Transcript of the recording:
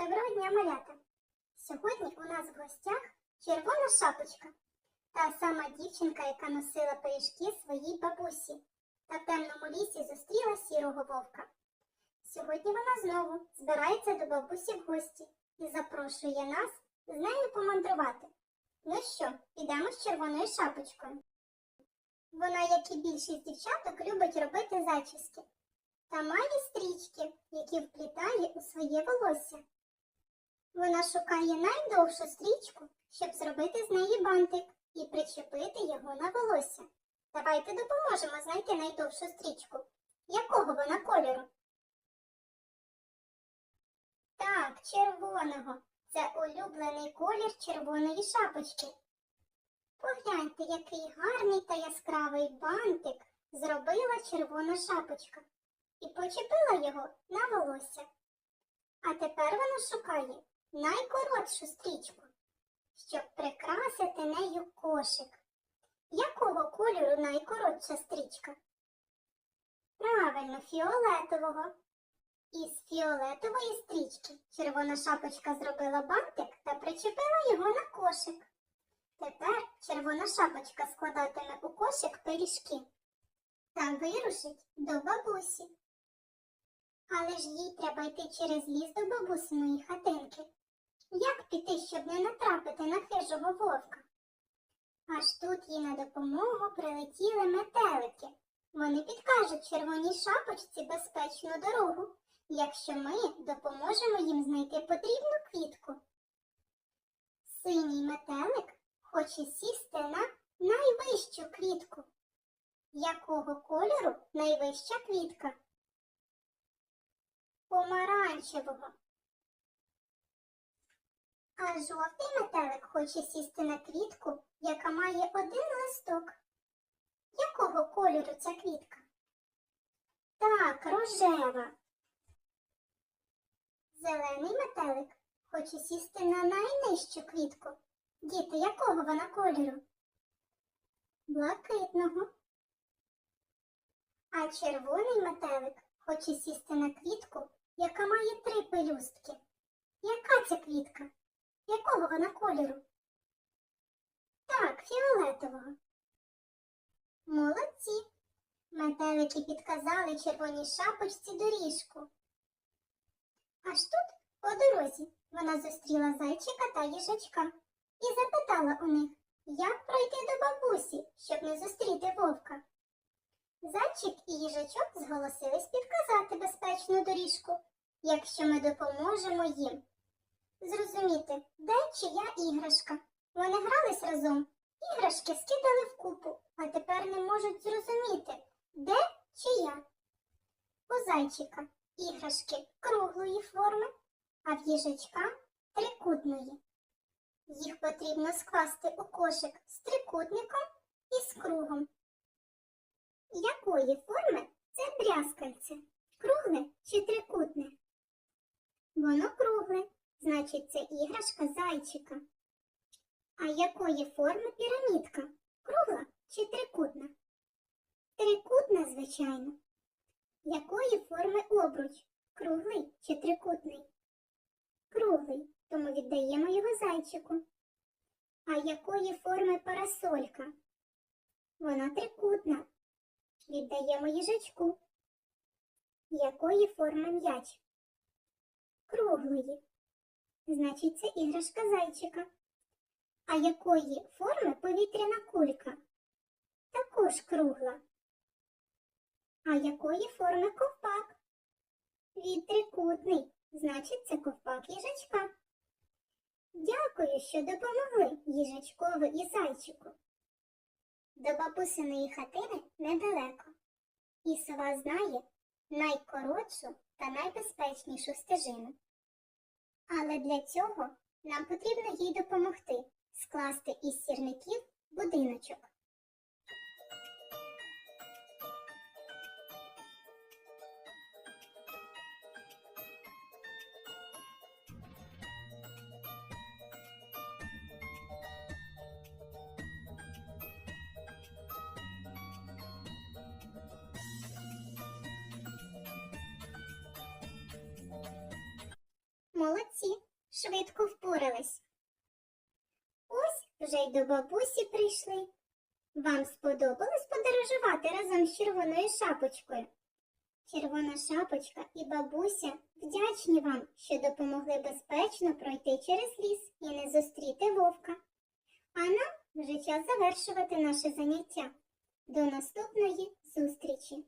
Доброго дня, малята! Сьогодні у нас в гостях червона шапочка. Та сама дівчинка, яка носила пиріжки своїй бабусі. Та в темному лісі зустріла сірого вовка. Сьогодні вона знову збирається до бабусі в гості і запрошує нас з нею помандрувати. Ну що, підемо з червоною шапочкою. Вона, як і більшість дівчаток, любить робити зачіски та має стрічки, які вплітає у своє волосся. Вона шукає найдовшу стрічку, щоб зробити з неї бантик і причепити його на волосся. Давайте допоможемо знайти найдовшу стрічку. Якого вона кольору? Так, червоного. Це улюблений колір червоної шапочки. Погляньте, який гарний та яскравий бантик зробила червона шапочка і почепила його на волосся. А тепер вона шукає найкоротшу стрічку, щоб прикрасити нею кошик. Якого кольору найкоротша стрічка? Правильно, фіолетового. Із фіолетової стрічки червона шапочка зробила бантик та причепила його на кошик. Тепер червона шапочка складатиме у кошик пиріжки та вирушить до бабусі. Але ж їй треба йти через ліс до бабусиної хатинки. Як піти, щоб не натрапити на хижого вовка? Аж тут їй на допомогу прилетіли метелики. Вони підкажуть червоній шапочці безпечну дорогу, якщо ми допоможемо їм знайти потрібну квітку. Синій метелик хоче сісти на найвищу квітку. Якого кольору найвища квітка? Помаранчевого. А жовтий метелик хоче сісти на квітку, яка має один листок. Якого кольору ця квітка? Так, рожева. Зелений метелик хоче сісти на найнижчу квітку. Діти, якого вона кольору? Блакитного. А червоний метелик хоче сісти на квітку, яка має три пелюстки. Яка ця квітка? Якого вона кольору? Так, фіолетового. Молодці. Метелики підказали червоній шапочці доріжку. Аж тут, по дорозі, вона зустріла зайчика та їжачка і запитала у них, як пройти до бабусі, щоб не зустріти вовка. Зайчик і їжачок зголосились підказати безпечну доріжку, якщо ми допоможемо їм. Зрозуміти, де чия іграшка. Вони грались разом, іграшки скидали в купу, а тепер не можуть зрозуміти, де чия. У зайчика іграшки круглої форми, а в їжачка трикутної. Їх потрібно скласти у кошик з трикутником і з кругом. Якої форми це брязкальце? Кругле чи трикутне? Воно кругле, значить це іграшка зайчика. А якої форми пірамідка? Кругла чи трикутна? Трикутна, звичайно. Якої форми обруч? Круглий чи трикутний? Круглий, тому віддаємо його зайчику. А якої форми парасолька? Вона трикутна. Віддаємо їжачку. Якої форми м'яч? Круглої. Значить, це іграшка зайчика. А якої форми повітряна кулька? Також кругла. А якої форми ковпак? Від трикутний. Значить, це ковпак їжачка. Дякую, що допомогли їжачкові і зайчику. До бабусиної хатини недалеко. І сова знає найкоротшу та найбезпечнішу стежину. Але для цього нам потрібно їй допомогти скласти із сірників будиночок. Вже й до бабусі прийшли. Вам сподобалось подорожувати разом з червоною шапочкою? Червона шапочка і бабуся вдячні вам, що допомогли безпечно пройти через ліс і не зустріти вовка. А нам вже час завершувати наше заняття. До наступної зустрічі!